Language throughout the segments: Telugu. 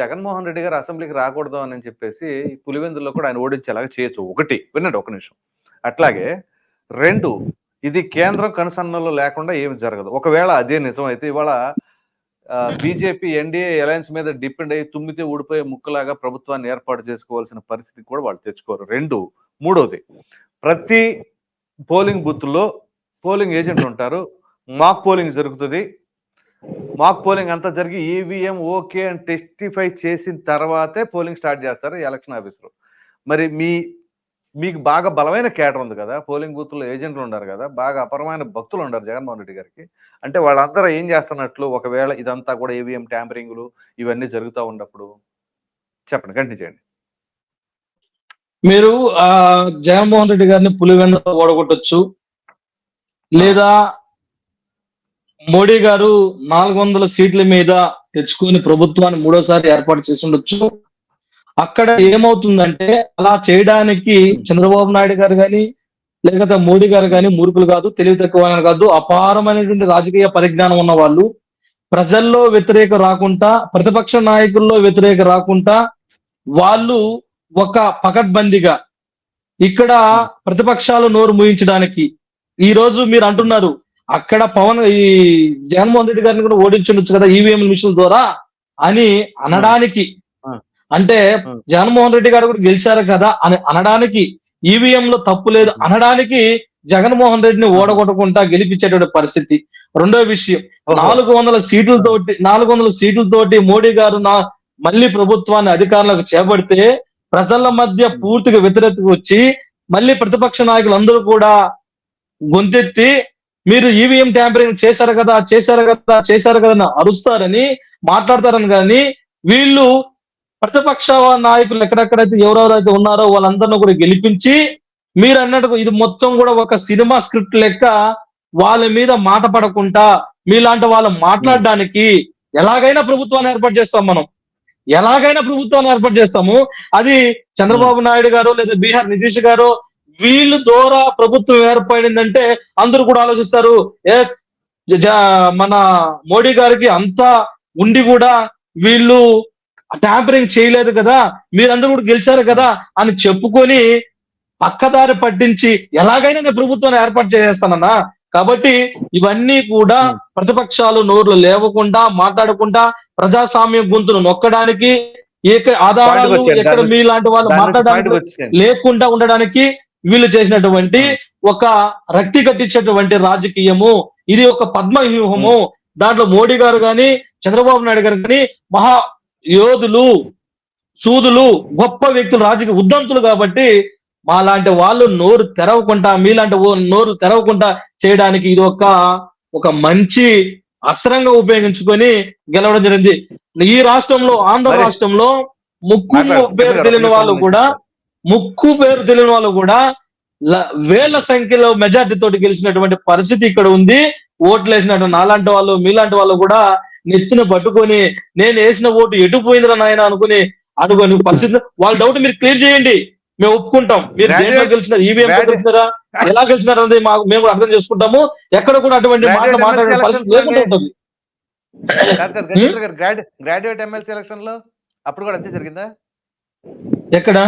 జగన్మోహన్ రెడ్డి గారు అసెంబ్లీకి రాకూడదు అని చెప్పేసి పులివెందుల్లో కూడా ఆయన ఓడించేలాగా చేయొచ్చు. ఒకటి వినండి ఒక నిమిషం. అట్లాగే రెండు ఇది కేంద్రం కనుసన్నలో లేకుండా ఏమి జరగదు. ఒకవేళ అదే నిజం అయితే ఇవాళ బీజేపీ ఎన్డీఏ అలయన్స్ మీద డిపెండ్ అయ్యి తుమ్మితే ఊడిపోయే ముక్కలాగా ప్రభుత్వాన్ని ఏర్పాటు చేసుకోవాల్సిన పరిస్థితి కూడా వాళ్ళు తెచ్చుకోరు. రెండు మూడోది ప్రతి పోలింగ్ బూత్లో పోలింగ్ ఏజెంట్ ఉంటారు. మాక్ పోలింగ్ జరుగుతుంది. మాక్ పోలింగ్ అంతా జరిగి ఈవీఎం ఓకే అని టెస్టిఫై చేసిన తర్వాతే పోలింగ్ స్టార్ట్ చేస్తారు ఎలక్షన్ ఆఫీసర్ మరి మీ మీకు బాగా బలమైన కేటర్ ఉంది కదా పోలింగ్ బూత్లో ఏజెంట్లు ఉన్నారు కదా బాగా అపరమైన భక్తులు ఉన్నారు జగన్మోహన్ రెడ్డి గారికి. అంటే వాళ్ళందరూ ఏం చేస్తున్నట్లు ఒకవేళ ఇదంతా కూడా ఈవీఎం ట్యాంపరింగ్లు ఇవన్నీ జరుగుతూ ఉన్నప్పుడు? చెప్పండి కంటిన్యూ చేయండి. మీరు జగన్మోహన్ రెడ్డి గారిని పులివెంద ఓడగొట్టొచ్చు లేదా మోడీ గారు నాలుగు వందల సీట్ల మీద తెచ్చుకొని ప్రభుత్వాన్ని మూడోసారి ఏర్పాటు చేసి ఉండొచ్చు అక్కడ ఏమవుతుందంటే అలా చేయడానికి చంద్రబాబు నాయుడు గారు కానీ లేకపోతే మోడీ గారు కానీ మూర్ఖులు కాదు తెలివి తక్కువ కాదు అపారమైనటువంటి రాజకీయ పరిజ్ఞానం ఉన్న వాళ్ళు ప్రజల్లో వ్యతిరేక రాకుండా ప్రతిపక్ష నాయకుల్లో వ్యతిరేక రాకుండా వాళ్ళు ఒక పకడ్బందీగా ఇక్కడ ప్రతిపక్షాలు నోరు ముయించడానికి. ఈ రోజు మీరు అంటున్నారు అక్కడ పవన్ ఈ జగన్మోహన్ రెడ్డి గారిని కూడా ఓడించుండొచ్చు కదా ఈవీఎం మిషన్ ద్వారా అని అనడానికి. అంటే. జగన్మోహన్ రెడ్డి గారు కూడా గెలిచారు కదా అని అనడానికి ఈవీఎం లో తప్పు లేదు అనడానికి జగన్మోహన్ రెడ్డిని ఓడగొట్టకుండా గెలిపించేటువంటి పరిస్థితి రెండో విషయం నాలుగు వందల సీట్లతోటి నాలుగు వందల సీట్లతోటి మోడీ గారు నా మళ్ళీ ప్రభుత్వాన్ని అధికారంలోకి చేపడితే ప్రజల మధ్య పూర్తిగా వ్యతిరేకత వచ్చి మళ్ళీ ప్రతిపక్ష నాయకులు అందరూ కూడా గొంతెత్తి మీరు ఈవీఎం ట్యాంపరింగ్ చేశారు కదా చేశారు కదా చేశారు కదా అని అరుస్తారని మాట్లాడతారని కానీ వీళ్ళు ప్రతిపక్ష నాయకులు ఎక్కడెక్కడైతే ఎవరెవరైతే ఉన్నారో వాళ్ళందరినీ కూడా గెలిపించి మీరు అన్నట్టు ఇది మొత్తం కూడా ఒక సినిమా స్క్రిప్ట్ లెక్క వాళ్ళ మీద మాట పడకుండా మీలాంటి వాళ్ళు మాట్లాడడానికి ఎలాగైనా ప్రభుత్వాన్ని ఏర్పాటు చేస్తాం మనం. ఎలాగైనా ప్రభుత్వాన్ని ఏర్పాటు చేస్తాము. అది చంద్రబాబు నాయుడు గారు లేదా బీహార్ నితీష్ గారు వీళ్ళు ద్వారా ప్రభుత్వం ఏర్పడిందంటే అందరూ కూడా ఆలోచిస్తారు ఏ మన మోడీ గారికి అంతా ఉండి కూడా వీళ్ళు ట్యాంపరింగ్ చేయలేదు కదా మీరందరూ కూడా గెలిచారు కదా అని చెప్పుకొని పక్కదారి పట్టించి ఎలాగైనా నేను ప్రభుత్వాన్ని ఏర్పాటు చేసేస్తానన్నా కాబట్టి ఇవన్నీ కూడా. ప్రతిపక్షాలు నోర్లు లేవకుండా మాట్లాడకుండా ప్రజాస్వామ్య గొంతును నొక్కడానికి ఏక ఆధారాలు. ఎక్కడ మీలాంటి వాళ్ళు మాట్లాడడానికి. లేకుండా ఉండడానికి వీళ్ళు చేసినటువంటి ఒక రక్తి కట్టించేటువంటి రాజకీయము ఇది ఒక పద్మ వ్యూహము. దాంట్లో మోడీ గారు గాని చంద్రబాబు నాయుడు గారు గాని మహా యోధులు సూదులు గొప్ప వ్యక్తులు రాజకీయ ఉద్దంతులు కాబట్టి మాలాంటి వాళ్ళు నోరు తెరవకుండా మీలాంటి నోరు తెరవకుండా చేయడానికి ఇది ఒక ఒక మంచి అస్త్రంగా ఉపయోగించుకొని గెలవడం జరిగింది. ఈ రాష్ట్రంలో ఆంధ్ర రాష్ట్రంలో ముక్కు పేరు తెలియని. వాళ్ళు కూడా ముక్కు పేరు తెలియని వాళ్ళు కూడా వేల సంఖ్యలో మెజార్టీ తోటి గెలిచినటువంటి పరిస్థితి ఇక్కడ ఉంది. ఓట్లు వేసినటువంటి నాలాంటి వాళ్ళు మీలాంటి వాళ్ళు కూడా నెత్తిన పట్టుకొని నేను వేసిన ఓటు ఎటు పోయిందిరా నాయన అనుకుని అనుకుని పరిస్థితి. వాళ్ళ డౌట్ మీరు క్లియర్ చేయండి. మేము ఒప్పుకుంటాం. మీరు దేంట్లో గెలిచినారు? ఈవీఎం Graduate- గెలిచినారా? ఎలా గెలిచినారు అనేది మాకు మేము అర్థం చేసుకుంటాము. ఎక్కడ కూడా అటువంటి మాటలు మాట్లాడే పరిస్థితి లేకుండా ఉంటుంది. గ్రాడ్యుయేట్ ఎమ్మెల్సీ ఎలక్షన్లో అప్పుడు కూడా అంతే జరిగిందా? ఎక్కడ?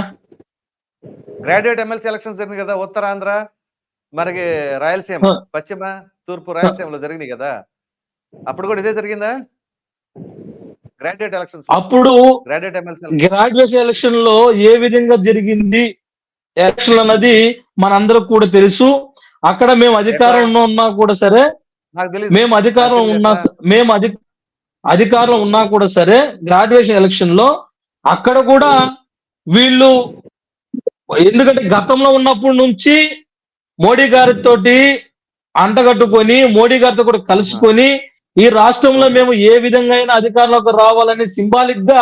గ్రాడ్యుయేట్ ఎమ్మెల్సీ ఎలక్షన్స్ జరిగింది కదా ఉత్తరాంధ్ర మనకి రాయలసీమ. పశ్చిమ తూర్పు రాయలసీమలో జరిగినాయి కదా. అప్పుడు కూడా ఇదే జరిగిందా? గ్రాడ్యుయేట్ ఎలక్షన్స్ అప్పుడు గ్రాడ్యుయేట్ ఎమ్మెల్సీ గ్రాడ్యుయేషన్ ఎలక్షన్లో ఏ విధంగా జరిగింది ఎలక్షన్ అన్నది మనందరికి కూడా తెలుసు. అక్కడ మేము అధికారంలో ఉన్నా కూడా సరే మేము అధికారం ఉన్నా మేము అధి అధికారం ఉన్నా కూడా సరే గ్రాడ్యుయేషన్ ఎలక్షన్లో అక్కడ కూడా వీళ్ళు ఎందుకంటే గతంలో ఉన్నప్పటి నుంచి మోడీ గారితో అంటగట్టుకొని మోడీ గారితో కూడా కలుసుకొని ఈ రాష్ట్రంలో మేము ఏ విధంగా అయినా అధికారంలోకి రావాలని సింబాలిక్గా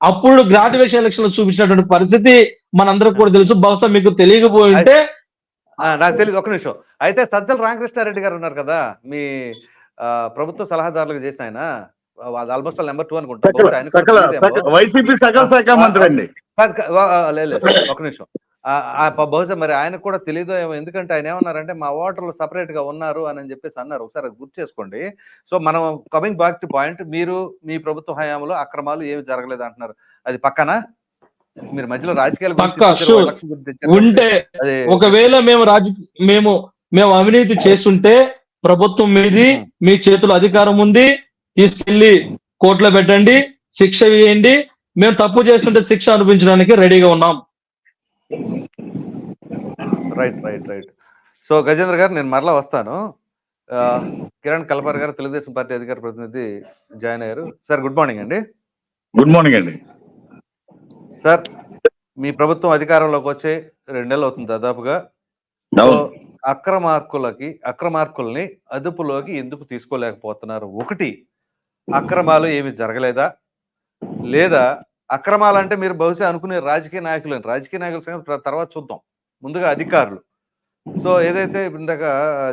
అప్పుడు గ్రాడ్యుయేషన్ ఎలక్షన్లో చూపించినటువంటి పరిస్థితి మనందరికి కూడా తెలుసు. బహుశా మీకు తెలియకపోయింటే నాకు తెలియదు ఒక నిమిషం. అయితే సజ్జల రామకృష్ణారెడ్డి గారు ఉన్నారు కదా మీ ఆ, ప్రభుత్వ సలహాదారులకు చేసిన ఆయన. ఆల్మోస్ట్ నెంబర్ టూ అనుకుంటా. వైసీపీ సకల శాఖ మంత్రి అండి లేదు ఒక నిమిషం. బహుశా మరి ఆయనకు కూడా తెలియదో ఏమో. ఎందుకంటే ఆయన ఏమన్నారంటే మా ఓటర్లు సపరేట్గా ఉన్నారు అని చెప్పేసి అన్నారు. ఒకసారి అది గుర్తు చేసుకోండి. సో మనం కమింగ్ బ్యాక్ టు పాయింట్ మీరు మీ ప్రభుత్వ హయాంలో అక్రమాలు ఏమి జరగలేదు అంటున్నారు. అది పక్కన? మీరు మధ్యలో రాజకీయాలు. ఉంటే అది ఒకవేళ మేము రాజకీయ మేము మేము అవినీతి చేస్తుంటే ప్రభుత్వం మీది మీ చేతిలో అధికారం ఉంది. తీసుకెళ్ళి కోర్టులో పెట్టండి శిక్ష వేయండి. మేము తప్పు చేస్తుంటే శిక్ష అనిపించడానికి రెడీగా ఉన్నాం. Right right right. So Gajendra గారు నేను మరలా వస్తాను. కిరణ్ కల్పర్ గారు తెలుగుదేశం పార్టీ అధికార ప్రతినిధి జాయిన్ అయ్యారు. సార్ గుడ్ మార్నింగ్ అండి. గుడ్ మార్నింగ్ అండి. సార్ మీ ప్రభుత్వం అధికారంలోకి వచ్చి రెండు నెలలు అవుతుంది దాదాపుగా. అక్రమార్కులకి అక్రమార్కుల్ని అదుపులోకి ఎందుకు తీసుకోలేకపోతున్నారు? ఒకటి అక్రమాలు ఏమి జరగలేదా? లేదా అక్రమాలు అంటే మీరు బహుశా అనుకునే రాజకీయ నాయకులు రాజకీయ నాయకుల సంగతి తర్వాత చూద్దాం. ముందుగా అధికారులు. సో ఏదైతే ఇందాక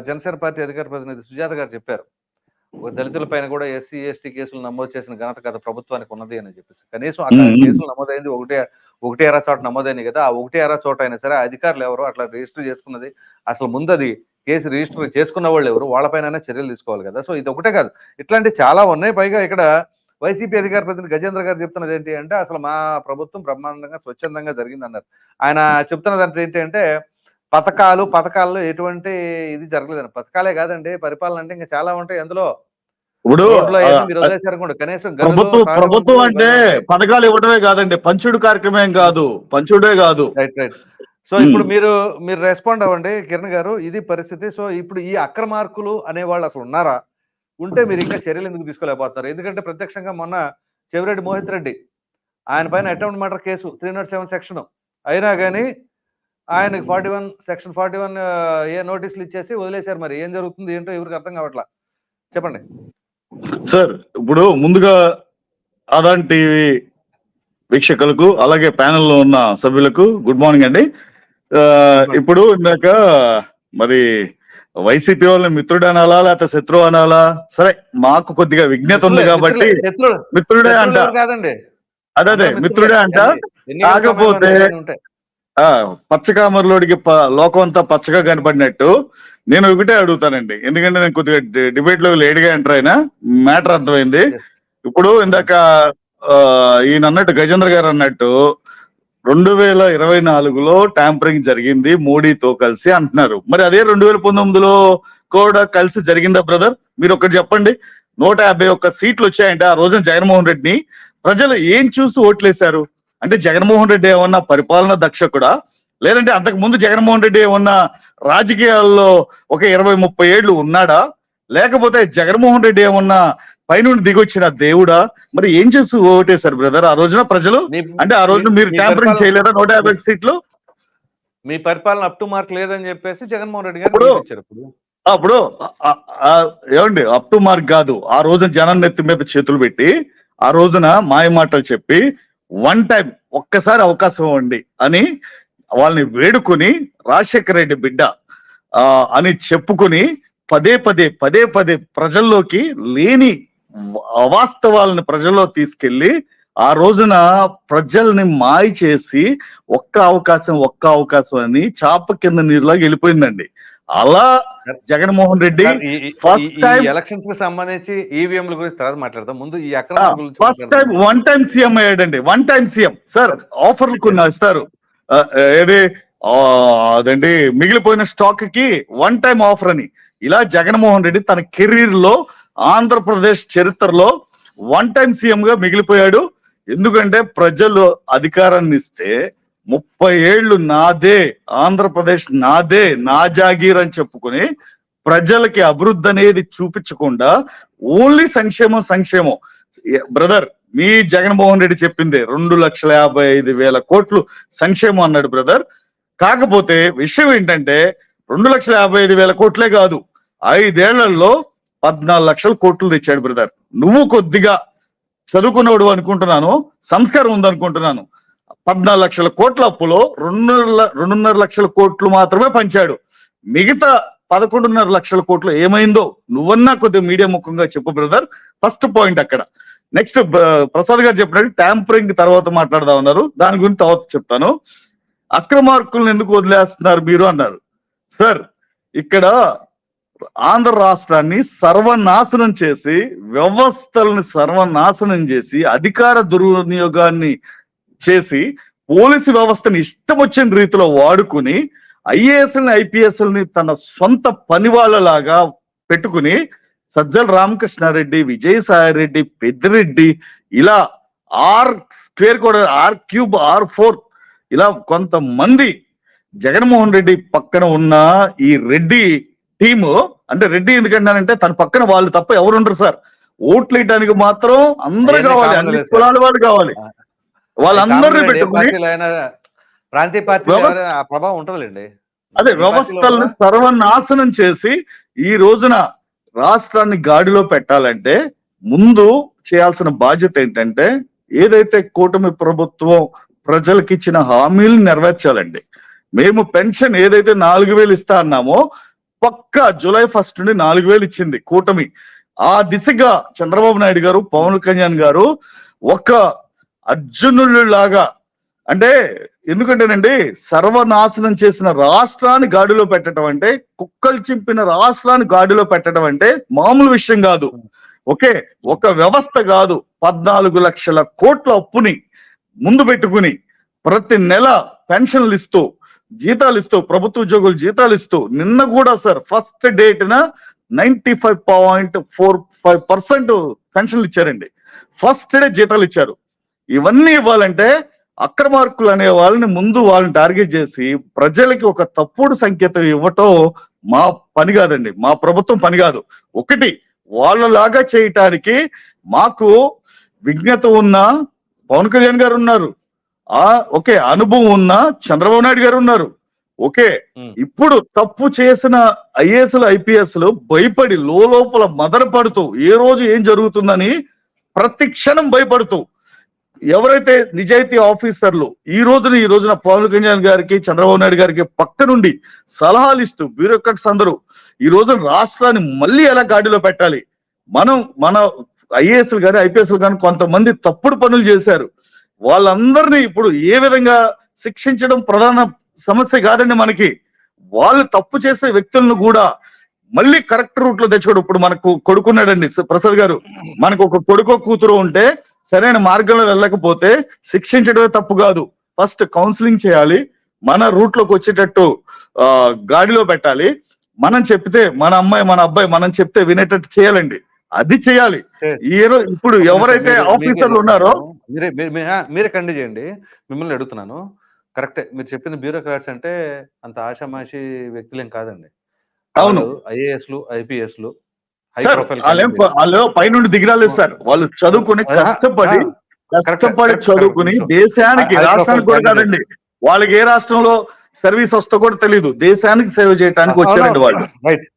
జనసేన పార్టీ అధికార ప్రతినిధి సుజాత గారు చెప్పారు దళితుల పైన కూడా ఎస్సీ ఎస్టీ కేసులు నమోదు చేసిన ఘనత గత ప్రభుత్వానికి ఉన్నది అని చెప్పేసి. కనీసం అక్కడ. కేసులు నమోదైంది ఒకటే ఒకటే అరా చోట నమోదైంది కదా ఆ ఒకటే అరా చోట అయినా సరే అధికారులు ఎవరు అట్లా రిజిస్టర్ చేసుకున్నది. అసలు ముందు అది కేసు రిజిస్టర్ చేసుకున్న వాళ్ళు ఎవరు? వాళ్ళపైన చర్యలు తీసుకోవాలి కదా. సో ఇది ఒకటే కాదు. ఇట్లాంటి చాలా ఉన్నాయి. పైగా ఇక్కడ వైసీపీ అధికార ప్రతినిధి గజేంద్ర గారు చెప్తున్నది ఏంటి అంటే అసలు మా ప్రభుత్వం బ్రహ్మాండంగా స్వచ్ఛందంగా జరిగింది అన్నారు ఆయన చెప్తున్నది అంటే ఏంటి అంటే పథకాలు పథకాల్లో ఎటువంటి ఇది జరగలేదండి పథకాలే కాదండి. పరిపాలన అంటే ఇంకా చాలా ఉంటాయి. అందులో ఇప్పుడు ప్రభుత్వం ప్రభుత్వం అంటే. పథకాలు ఇవ్వడమే కాదండి. పంచుడు కార్యక్రమం కాదు. పంచుడే కాదు. Right right so. ఇప్పుడు మీరు మీరు రెస్పాండ్ అవ్వండి కిరణ్ గారు ఇది పరిస్థితి. సో ఇప్పుడు ఈ అక్రమార్కులు అనే వాళ్ళు అసలు ఉన్నారా? ఉంటే మీరు ఇంకా చర్యలు ఎందుకు తీసుకోలేకపోతున్నారు? ఎందుకంటే ప్రత్యక్షంగా మొన్న చెవిరెడ్డి మోహిత్ రెడ్డి ఆయన పైన attempt murder case three nought seven section అయినా కానీ ఆయనకి forty one section forty one A నోటీసులు ఇచ్చేసి వదిలేశారు మరి. ఏం జరుగుతుంది? ఏంటో ఎవరికి అర్థం కావట్లా? చెప్పండి. సార్ ఇప్పుడు ముందుగా ఆదాన్ టీవీ వీక్షకులకు అలాగే panel లో ఉన్న సభ్యులకు గుడ్ మార్నింగ్ అండి. ఇప్పుడు ఇందాక మరి వైసీపీ వాళ్ళని మిత్రుడు అనాలా లేకపోతే శత్రువు అనాలా? సరే మాకు కొద్దిగా విజ్ఞత ఉంది కాబట్టి మిత్రుడే అంట. అదే అదే మిత్రుడే అంట. కాకపోతే- పచ్చకామర్లోడికి లోకం అంతా పచ్చగా కనపడినట్టు నేను ఒకటే అడుగుతానండి. ఎందుకంటే నేను కొద్దిగా డిబేట్లో లేట్గా ఎంటర్ అయినా మ్యాటర్ అర్థమైంది. ఇప్పుడు ఇందాక ఈయన అన్నట్టు గజేంద్ర గారు అన్నట్టు రెండు వేల ఇరవై నాలుగులో ట్యాంపరింగ్ జరిగింది మోడీతో కలిసి అంటున్నారు. మరి అదే రెండు వేల పంతొమ్మిదిలో కూడా కలిసి జరిగిందా బ్రదర్? మీరు ఒకటి చెప్పండి. నూట యాభై ఒక్క సీట్లు వచ్చాయంటే ఆ రోజున జగన్మోహన్ రెడ్డిని. ప్రజలు ఏం చూసి ఓట్లేశారు? అంటే జగన్మోహన్ రెడ్డి ఏమన్నా పరిపాలన దక్షకుడా లేదంటే అంతకు ముందు జగన్మోహన్ రెడ్డి ఏమన్నా రాజకీయాల్లో ఒక ఇరవై ముప్పై ఏళ్ళు ఉన్నాడా? లేకపోతే జగన్మోహన్ రెడ్డి ఏమన్నా పైనుండి దిగొచ్చిన దేవుడా? మరి ఏం చేస్తూ ఓటేశారు బ్రదర్? ఆ రోజున ప్రజలు? అంటే ఆ రోజున మీరు ట్యాంపరింగ్ చేయలేదా నూట యాభై సీట్లు? మీ పరిపాలన అప్ టు మార్క్ లేదని చెప్పేసి జగన్మోహన్ రెడ్డి గారు ఇప్పుడు- అప్పుడు ఏమండి అప్ టు మార్క్ కాదు. ఆ రోజున జనం నెత్తి మీద చేతులు పెట్టి ఆ రోజున మాయ మాటలు చెప్పి వన్ టైం ఒక్కసారి అవకాశం ఇవ్వండి అని వాళ్ళని వేడుకొని రాజశేఖర రెడ్డి బిడ్డ ఆ అని చెప్పుకొని పదే పదే పదే పదే ప్రజల్లోకి లేని అవాస్తవాలను ప్రజల్లో తీసుకెళ్ళి ఆ రోజున ప్రజల్ని మాయ చేసి ఒక్క అవకాశం ఒక్క అవకాశం అని చాప కింద నీరులాగా వెళ్ళిపోయిందండి. అలా జగన్మోహన్ రెడ్డి time- ఈ ఎలక్షన్స్కి సంబంధించి ఈవీఎంల గురించి తర్వాత మాట్లాడదాం. ముందు ఈ first time. One time CM అయ్యాడండి. One time CM sir. ఆఫర్లు కొన్ని ఇస్తారు. ఏది? అదండి మిగిలిపోయిన స్టాక్కి వన్ టైం ఆఫర్ అని. ఇలా జగన్మోహన్ రెడ్డి తన కెరీర్లో ఆంధ్రప్రదేశ్ చరిత్రలో వన్ టైం సీఎం గా మిగిలిపోయాడు. ఎందుకంటే ప్రజలు అధికారాన్ని ఇస్తే ముప్పై ఏళ్ళు నాదే ఆంధ్రప్రదేశ్ నాదే నా జాగీర్ అని చెప్పుకుని ప్రజలకి అభివృద్ధి అనేది చూపించకుండా ఓన్లీ సంక్షేమం సంక్షేమం. బ్రదర్ మీ జగన్మోహన్ రెడ్డి చెప్పింది రెండు లక్షల యాభై ఐదు వేల కోట్లు సంక్షేమం అన్నాడు బ్రదర్. కాకపోతే విషయం ఏంటంటే రెండు లక్షల యాభై ఐదు వేల కోట్లే కాదు. ఐదేళ్ళలో పద్నాలుగు లక్షల కోట్లు తెచ్చాడు బ్రదర్. నువ్వు కొద్దిగా చదువుకున్నవాడు అనుకుంటున్నాను సంస్కారం ఉందనుకుంటున్నాను. పద్నాలుగు లక్షల కోట్ల అప్పులో రెండున్నర రెండున్నర లక్షల కోట్లు మాత్రమే పంచాడు. మిగతా పదకొండున్నర లక్షల కోట్లు ఏమైందో నువ్వన్నా కొద్దిగా మీడియా ముఖంగా చెప్పు బ్రదర్. ఫస్ట్ పాయింట్ అక్కడ. నెక్స్ట్ ప్రసాద్ గారు చెప్పినట్టు ట్యాంపరింగ్ తర్వాత మాట్లాడదాం అన్నారు. దాని గురించి తర్వాత చెప్తాను. అక్రమార్కులను ఎందుకు వదిలేస్తున్నారు మీరు అన్నారు. సార్ ఇక్కడ ఆంధ్ర రాష్ట్రాన్ని సర్వనాశనం చేసి వ్యవస్థలను సర్వనాశనం చేసి అధికార దుర్వినియోగాన్ని చేసి పోలీసు వ్యవస్థని ఇష్టం వచ్చిన రీతిలో వాడుకుని ఐఏఎస్ఎల్ని ఐపీఎస్ఎల్ని తన సొంత పనివాళ్ళలాగా పెట్టుకుని సజ్జల రామకృష్ణారెడ్డి విజయసాయి రెడ్డి పెద్దిరెడ్డి ఇలా ఆర్ స్క్వేర్ కూడా ఆర్ క్యూబ్ ఆర్ ఫోర్ ఇలా కొంతమంది జగన్మోహన్ రెడ్డి పక్కన ఉన్న ఈ రెడ్డి టీము అంటే రెడ్డి ఎందుకంటానంటే తన పక్కన వాళ్ళు తప్ప ఎవరు ఉండరు సార్. ఓట్లు వేయడానికి మాత్రం అందరూ కావాలి అన్ని. కులాల వాళ్ళు కావాలి. వాళ్ళందరినీ పెట్టుకుని ప్రాంతీయ పార్టీ ప్రభావం ఉంటుందండి అదే వ్యవస్థలను సర్వనాశనం చేసి ఈ రోజున రాష్ట్రాన్ని గాడిలో పెట్టాలంటే ముందు చేయాల్సిన బాధ్యత ఏంటంటే ఏదైతే కూటమి ప్రభుత్వం ప్రజలకు ఇచ్చిన హామీలు నెరవేర్చాలండి. మేము పెన్షన్ ఏదైతే నాలుగు వేలు ఇస్తా అన్నామో పక్క జూలై ఫస్ట్ నుండి నాలుగు వేలు ఇచ్చింది కూటమి. ఆ దిశగా చంద్రబాబు నాయుడు గారు పవన్ కళ్యాణ్ గారు ఒక అర్జునుడు లాగా అంటే ఎందుకంటేనండి సర్వనాశనం చేసిన రాష్ట్రాన్ని గాడిలో పెట్టడం అంటే కుక్కలు చింపిన రాష్ట్రాన్ని గాడిలో పెట్టడం అంటే మామూలు విషయం కాదు. ఓకే? ఒక వ్యవస్థ కాదు. పద్నాలుగు లక్షల కోట్ల అప్పుని ముందు పెట్టుకుని ప్రతి నెల పెన్షన్లు ఇస్తూ జీతాలు ఇస్తూ ప్రభుత్వ ఉద్యోగులు జీతాలు ఇస్తూ నిన్న కూడా sir first date ninety five point four five percent పెన్షన్లు ఇచ్చారండి. ఫస్ట్ డే జీతాలు ఇచ్చారు. ఇవన్నీ ఇవ్వాలంటే అక్రమార్కులు అనే వాళ్ళని ముందు వాళ్ళని టార్గెట్ చేసి ప్రజలకి ఒక తప్పుడు సంకేతం ఇవ్వటం మా పని కాదండి. మా ప్రభుత్వం పని కాదు. ఒకటి వాళ్ళలాగా చేయటానికి మాకు విజ్ఞత ఉన్న పవన్ కళ్యాణ్ గారు ఉన్నారు. ఆ ఓకే అనుభవం ఉన్న చంద్రబాబు నాయుడు గారు ఉన్నారు. ఓకే. ఇప్పుడు తప్పు చేసిన ఐఏఎస్లు ఐపీఎస్లు భయపడి లోపల మదన పడుతూ ఏ రోజు ఏం జరుగుతుందని ప్రతి క్షణం భయపడుతూ ఎవరైతే నిజాయితీ ఆఫీసర్లు ఈ రోజున ఈ రోజున పవన్ కళ్యాణ్ గారికి చంద్రబాబు నాయుడు గారికి పక్క నుండి సలహాలు ఇస్తూ బ్యూరోక్రాట్స్ అందరూ ఈ రోజున రాష్ట్రాన్ని మళ్ళీ ఎలా గాడిలో పెట్టాలి? మనం మన ఐఏఎస్లు కానీ ఐపీఎస్లు కానీ కొంతమంది తప్పుడు పనులు చేశారు. వాళ్ళందరినీ ఇప్పుడు ఏ విధంగా శిక్షించడం ప్రధాన సమస్య కాదండి మనకి. వాళ్ళు తప్పు చేసే వ్యక్తులను కూడా మళ్ళీ కరెక్ట్ రూట్లో తెచ్చుకోడు. ఇప్పుడు మనకు కొడుకున్నాడండి ప్రసాద్ గారు. మనకు ఒక కొడుకో కూతురు ఉంటే సరైన మార్గంలో వెళ్ళకపోతే శిక్షించడమే తప్పు కాదు. ఫస్ట్ కౌన్సిలింగ్ చేయాలి. మన రూట్లోకి వచ్చేటట్టు ఆ గాడిలో పెట్టాలి. మనం చెప్తే మన అమ్మాయి మన అబ్బాయి మనం చెప్తే వినేటట్టు చేయాలండి. అది చేయాలి. ఈ ఇప్పుడు ఎవరైతే ఆఫీసర్లు ఉన్నారో. మీరే మీరు- కండి చేయండి. మిమ్మల్ని అడుగుతున్నాను. కరెక్టే మీరు చెప్పింది బ్యూరోక్రాట్స్ అంటే అంత ఆషామాషి వ్యక్తులేం కాదండి. అవును. ఐఏఎస్లు ఐపీఎస్లు వాళ్ళేం పైనుండి దిగిరాలేదు సార్. వాళ్ళు చదువుకుని కష్టపడి కష్టపడి చదువుకుని. దేశానికి రాష్ట్రానికి కూడా కాదండి. వాళ్ళకి ఏ రాష్ట్రంలో సర్వీస్ వస్తో కూడా తెలియదు దేశానికి సేవ చేయడానికి వచ్చారండి వాళ్ళు. రైట్.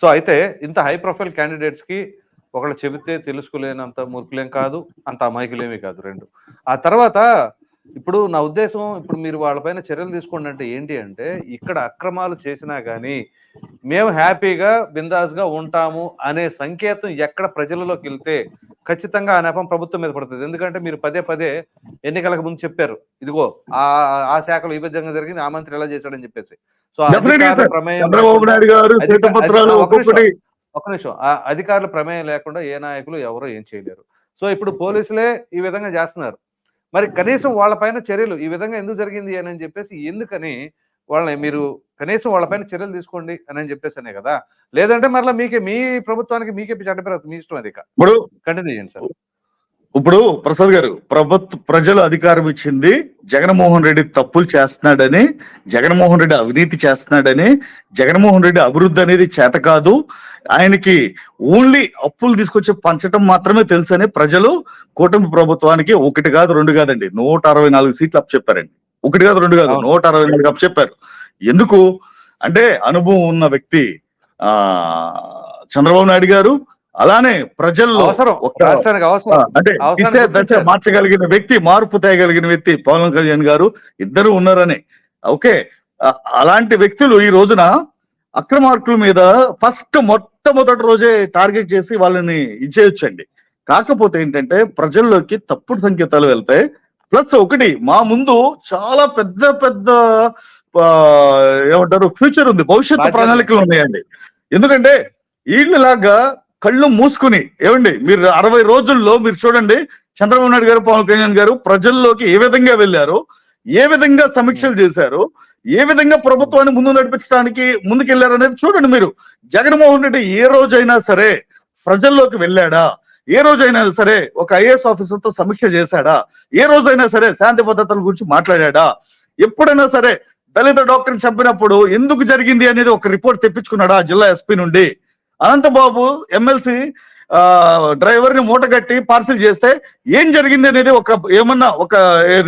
సో అయితే ఇంత హై ప్రొఫైల్ క్యాండిడేట్స్కి ఒకళ్ళు చెబితే తెలుసుకోలేనంత మూర్ఖులేం కాదు అంత అమాయకులేమీ కాదు రెండు. ఆ తర్వాత ఇప్పుడు నా ఉద్దేశం ఇప్పుడు మీరు వాళ్ళపైన చర్యలు తీసుకోండి అంటే ఏంటి అంటే ఇక్కడ అక్రమాలు చేసినా గానీ మేము హ్యాపీగా బిందాస్గా ఉంటాము అనే సంకేతం ఎక్కడ ప్రజలలోకి వెళ్తే ఖచ్చితంగా ఆ నెపం ప్రభుత్వం మీద పడుతుంది. ఎందుకంటే మీరు పదే పదే ఎన్నికలకు ముందు చెప్పారు ఇదిగో ఆ ఆ శాఖలో ఈ విధంగా జరిగింది ఆ మంత్రి ఎలా చేశాడని చెప్పేసి. సో చంద్రబాబు నాయుడు గారు ఒక్క నిమిషం. ఆ అధికారుల ప్రమేయం లేకుండా ఏ నాయకులు ఎవరో ఏం చేయలేరు. సో ఇప్పుడు పోలీసులే ఈ విధంగా చేస్తున్నారు. మరి కనీసం వాళ్ళపైన చర్యలు ఈ విధంగా ఎందుకు జరిగింది అని చెప్పేసి ఎందుకని వాళ్ళని మీరు కనీసం వాళ్ళపైన చర్యలు తీసుకోండి అని చెప్పేసి అనే కదా. లేదంటే మరలా మీకే మీ ప్రభుత్వానికి మీకే చట్టపేరు మీ ఇష్టం అది ఇప్పుడు కంటిన్యూ చేయండి సార్. ఇప్పుడు ప్రసాద్ గారు ప్రభుత్వ ప్రజలు అధికారం ఇచ్చింది జగన్మోహన్ రెడ్డి తప్పులు చేస్తున్నాడని జగన్మోహన్ రెడ్డి అవినీతి చేస్తున్నాడని జగన్మోహన్ రెడ్డి అభివృద్ధి అనేది చేత కాదు ఆయనకి ఓన్లీ అప్పులు తీసుకొచ్చి పంచటం మాత్రమే తెలుసని ప్రజలు కూటమి ప్రభుత్వానికి ఒకటి కాదు రెండు కాదండి. నూట అరవై నాలుగు సీట్లు అప్ చెప్పారండి. ఒకటి కాదు రెండు కాదు. నూట అరవై నాలుగు అప్ చెప్పారు. ఎందుకు? అంటే అనుభవం ఉన్న వ్యక్తి ఆ చంద్రబాబు నాయుడు గారు అలానే ప్రజల్లో అంటే దిశ. మార్చగలిగిన వ్యక్తి మార్పు తేయగలిగిన వ్యక్తి పవన్ కళ్యాణ్ గారు ఇద్దరు ఉన్నారని. ఓకే. అలాంటి వ్యక్తులు ఈ రోజున అక్రమార్కుల మీద ఫస్ట్ మొట్టమొదటి రోజే టార్గెట్ చేసి వాళ్ళని ఇచ్చేయొచ్చండి. కాకపోతే ఏంటంటే ప్రజల్లోకి తప్పుడు సంకేతాలు వెళ్తాయి. ప్లస్ ఒకటి మా ముందు చాలా పెద్ద పెద్ద ఏమంటారు ఫ్యూచర్ ఉంది. భవిష్యత్తు. ప్రణాళికలు ఉన్నాయండి. ఎందుకంటే వీళ్ళలాగా కళ్ళు మూసుకుని ఏమండి మీరు అరవై రోజుల్లో మీరు చూడండి చంద్రబాబు నాయుడు గారు పవన్ కళ్యాణ్ గారు ప్రజల్లోకి ఏ విధంగా వెళ్ళారు? ఏ విధంగా సమీక్షలు చేశారు? ఏ విధంగా ప్రభుత్వాన్ని ముందు నడిపించడానికి ముందుకెళ్ళారు అనేది చూడండి మీరు. జగన్మోహన్ రెడ్డి ఏ రోజైనా సరే ప్రజల్లోకి వెళ్ళాడా? ఏ రోజైనా సరే ఒక ఐఏఎస్ ఆఫీసర్తో సమీక్ష చేశాడా? ఏ రోజైనా సరే శాంతి భద్రతల గురించి మాట్లాడా ఎప్పుడైనా సరే దళిత డాక్టర్ని చంపినప్పుడు ఎందుకు జరిగింది అనేది ఒక రిపోర్ట్ తెప్పించుకున్నాడా జిల్లా ఎస్పీ నుండి? అనంతబాబు ఎమ్మెల్సీ డ్రైవర్ని మూటగట్టి పార్సిల్ చేస్తే ఏం జరిగింది అనేది ఒక ఏమన్నా ఒక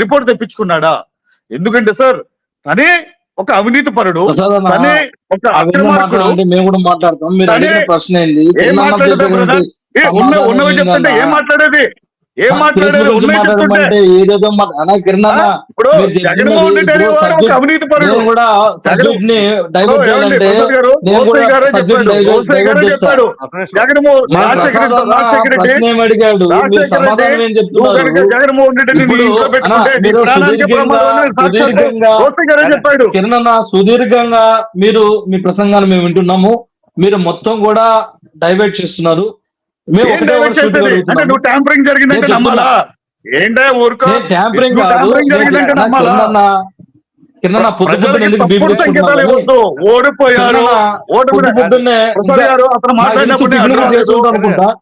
రిపోర్ట్ తెప్పించుకున్నాడా ఎందుకంటే సార్ తనే ఒక అవినీతి పరుడు తనే ఒక అక్రమార్కుడు మేము కూడా మాట్లాడతాం మీరు. అడిగిన ప్రశ్న ఏంది ఏం మాట్లాడదా ఉన్న ఉన్నవి చెప్తుంటే ఏం? మాట్లాడేది ఏం ఆ, మాట్లాడేది కేసుల గురించి ఉన్నాయి చెప్తుంటే. మాట్లాడమంటే ఏదేదో మా- అన్నా కిరణ్ ఇప్పుడు జగన్మోహన్ రెడ్డి అవినీతి పరుడు. కూడా డైవర్ట్ చేయాలంటే గారు చెప్పాడు. జగన్మోహన్ రాజశేఖర రెడ్డి జగన్మోహన్ రెడ్డిని ఇంట్లో పెట్టుకుంటే చెప్పాడు. సుదీర్ఘంగా మీరు మీ ప్రసంగాన్ని మేము వింటున్నాము. మీరు మొత్తం కూడా డైవర్ట్ చేస్తున్నారు. అంటే అడుగుతున్నాము. నువ్వు ట్యాంపరింగ్ జరిగిందంటే నమ్మాలా? ఏంటే ఊరుకో? ట్యాంపరింగ్ జరిగిందంటే నమ్మాలా? పొద్దు ఓడిపోయారు.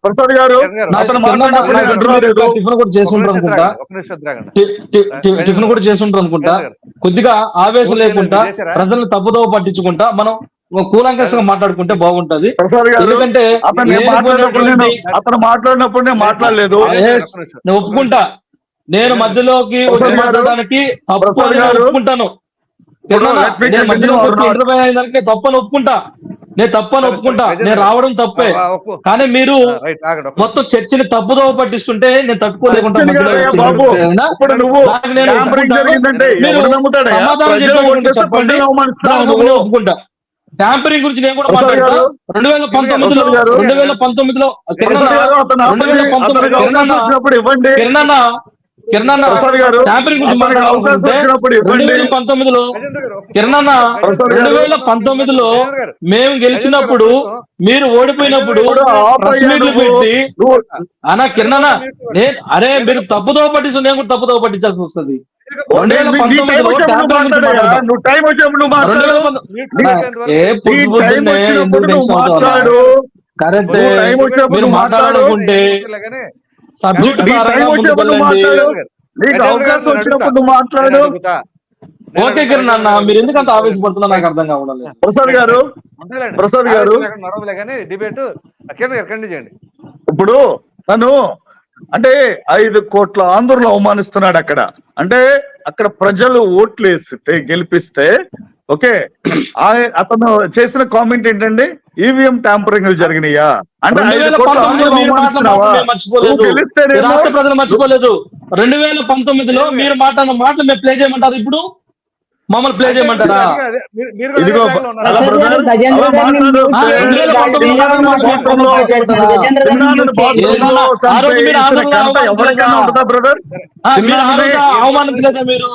ప్రసాద్ గారు టిఫిన్ కూడా లేదు. అనుకుంటా. కొద్దిగా ఆవేశం లేకుండా? ప్రజలను తప్పుదోవ పట్టించుకుంటా. మనం కూలంకషంగా మాట్లాడుకుంటే బాగుంటది. ఎందుకంటే అతను నేను మాట్లాడినప్పుడు నేను అతను మాట్లాడినప్పుడు నేను మాట్లాడలేదు. నేను ఒప్పుకుంటా. నేను మధ్యలోకి మాట్లాడడానికి తప్పు ఒప్పుకుంటాను. ఇంటర్వ్యూ తప్పని ఒప్పుకుంటా. నేను తప్పని ఒప్పుకుంటా. నేను రావడం తప్పే. కానీ మీరు. మొత్తం చర్చని తప్పుదోవ పట్టిస్తుంటే నేను తట్టుకోలేకుండా ట్యాంపరింగ్ గురించి నేను కూడా ప్రసాద్ మాట్లాడతా. గారు, రెండు వేల పంతొమ్మిదిలో రెండు వేల పంతొమ్మిదిలో కిరణ్ రెండు వేల కిరణ్ కిరణ్ పంతొమ్మిదిలో కిరణ్ రెండు వేల పంతొమ్మిదిలో మేము గెలిచినప్పుడు మీరు ఓడిపోయినప్పుడు. పెట్టి అన్న కిరణ్ నేను అరే మీరు తప్పుదో పట్టిస్తుంది నేను కూడా తప్పుదో పట్టించాల్సి వస్తుంది. నువ్వు టైం వచ్చినప్పుడు నువ్వు కరెక్ట్. మీరు నువ్వు నీకు అవకాశం వచ్చినప్పుడు నువ్వు మాట్లాడు. ఓకే కిరణ్ అన్న మీరు ఎందుకు అంత ఆవేశపడుతున్నా నాకు అర్థం కావడం ప్రసాద్ గారు ప్రసాద్ గారు. నడవలే కానీ డిబేట్. కిరణ్ గారు కంటిన్యూ చేయండి. ఇప్పుడు తను అంటే ఐదు కోట్ల ఆంధ్రులు అవమానిస్తున్నాడు అక్కడ. అంటే అక్కడ ప్రజలు ఓట్లు వేస్తే గెలిపిస్తే ఓకే. ఆ- అతను చేసిన కామెంట్ ఏంటంటే ఈవీఎం ట్యాంపరింగ్ జరిగినాయా? అంటే రాష్ట్ర ప్రజలు మర్చిపోలేదు. రెండు వేల పంతొమ్మిదిలో మీరు మాట్లాడిన మాటలు మేము ప్లే చేయమంటారు ఇప్పుడు? మమ్మల్ని ప్లే చేయమంటారా? అవమానించలేదా? మీరు?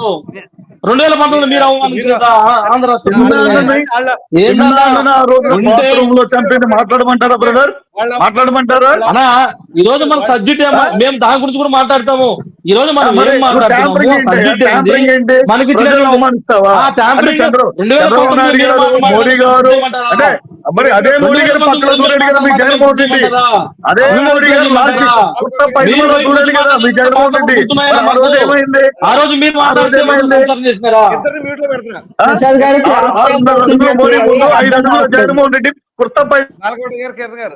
రెండు వేల పంతొమ్మిది మీరు ఆంధ్ర రాష్ట్ర. చంపింది మాట్లాడమంటారా బ్రదర్ మాట్లాడమంటారా? అన్నా ఈ రోజు మన సబ్జెక్ట్ ఏమో? మేము దాని గురించి కూడా మాట్లాడతాము. ఈ రోజు మనం మరి ఏం మాట్లాడుతున్నాము? మనకి మీరు. మోడీ గారు? అంటే మరి అదే మోడీ గారు పక్కన చూడండి కదా మీ మీరు జగన్మోహన్ రెడ్డి? అదే మీరు మోడీ గారు లాంచ్ మీరు చూడండి కదా మీ జగన్మోహన్ రెడ్డి. మరి ఆ రోజు? ఏమైంది? ఆ రోజు మీరు మాట్లాడితే అడుగుల జగన్మోహన్ రెడ్డి కొత్త పై నాలుగోటి గారు కిరణ్ గారు.